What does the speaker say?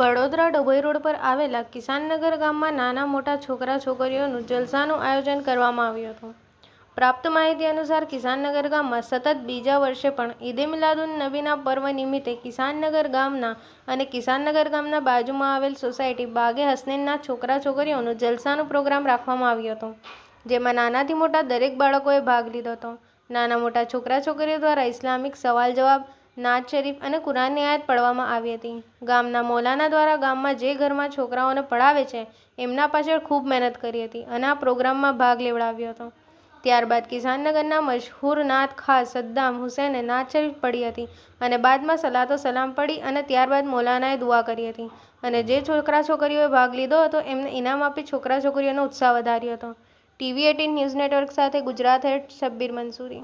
Vadodara Dabhoi road પર આવેલા કિસાનનગર ગામમાં નાના મોટા છોકરા છોકરીઓનું જલસાનું આયોજન કરવામાં આવ્યું હતું. પ્રાપ્ત માહિતી અનુસાર કિસાનનગર ગામમાં સતત બીજા વર્ષે પણ ઈદે મિલાદુન નબીના પર્વ નિમિત્તે કિસાનનગર ગામના અને કિસાનનગર ગામના બાજુમાં આવેલ સોસાયટી બાગે હસનેનના છોકરા છોકરીઓનું જલસાનો પ્રોગ્રામ રાખવામાં આવ્યો હતો, જેમાં નાનાથી મોટા દરેક બાળકોએ ભાગ લીધો હતો. નાના મોટા છોકરા છોકરીઓ દ્વારા ઇસ્લામિક સવાલ જવાબ, નાત શરીફ અને કુરાનની આયત પઢવામાં આવી હતી. ગામના મૌલાના દ્વારા ગામમાં જે ઘરમાં છોકરાઓને પડાવે છે, એમના પાછળ ખૂબ મહેનત કરી હતી અને આ પ્રોગ્રામમાં ભાગ લેવડાવ્યો હતો. ત્યારબાદ કિસાનનગરના મશહૂર નાત ખાસ સદ્દામ હુસૈને નાત શરીફ પઢી હતી અને બાદમાં સલાતો સલામ પઢી અને ત્યારબાદ મૌલાનાએ દુઆ કરી હતી. અને જે છોકરા છોકરીઓએ ભાગ લીધો હતો, એમને ઇનામ આપી છોકરા છોકરીઓનો ઉત્સાહ વધાર્યો હતો. ટીવી એટીન ન્યૂઝ નેટવર્ક સાથે ગુજરાત હેડ શબ્બીર મંસૂરી